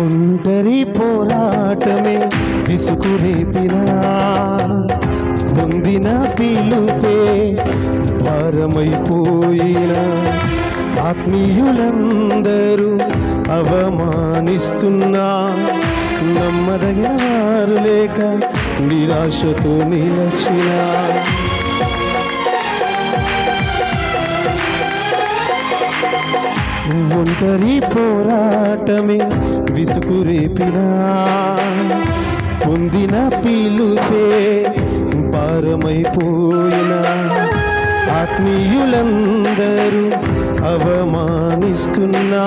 ఒంటరి పోరాటమే విసుకురేపినా పొందిన పిలుపే భారమైపోయిన ఆత్మీయులందరూ అవమానిస్తున్నా నమ్మదగిన వారు లేక నిరాశతో నిలచిన ఒంటరి పోరాటమే విసుకురేపినా పొందిన పిలుపే భారమైపోయిన. ఆత్మీయులందరూ అవమానిస్తున్నా.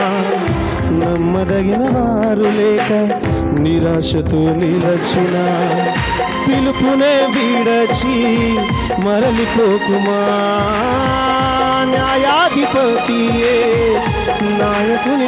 నమ్మదగిన వారు లేక నిరాశతో నిలచిన. పిలుపునే విడచి మరలిపోకుమా. న్యాయాధిపతియే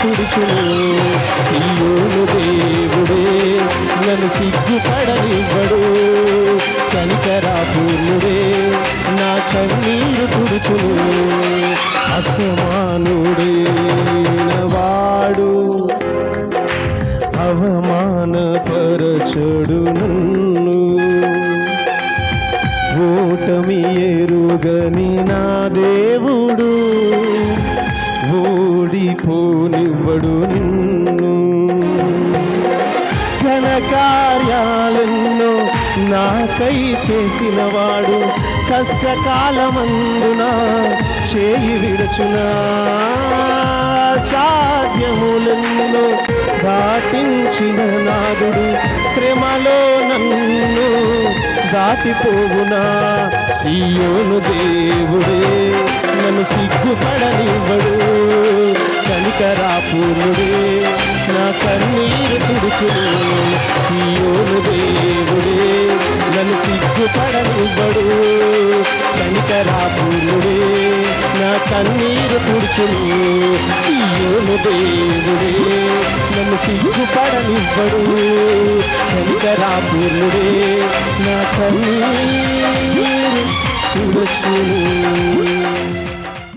తుడుచును సియోను దేవుడే నన్ను సిగ్గుపడనివ్వడు కనికరా పూర్ణుడే నా కన్నీరు తుడుచును అసమానుడే వాడు అవమానపరచడు నన్ను ఓటమి ఎరుగని నా దేవుడు ఓడిపోనివ్వడు నిన్ను. ఘన కార్యాలెన్నో నాకై చేసినవాడు కష్టకాలమందున చేయి విడచునా. సాధ్యములెన్నో దాటించిన నాదుడు శ్రమలో నన్ను దాటిపోవునా. సీయోను దేవుడే నన్ను సిగ్గుపడనివ్వడు. కనికరా పూర్ణుడే నా కన్నీరు తుడుచుడు సీయోను దేవుడే నన్ను సిగ్గుపడనివ్వడు. కనికరా పూర్ణుడే నా కన్నీరు తుడుచుడు సీయోను దేవుడే నన్ను సిగ్గుపడనివ్వడు. కనికరా పూర్ణుడే నా కన్నీరు తుడుచుడు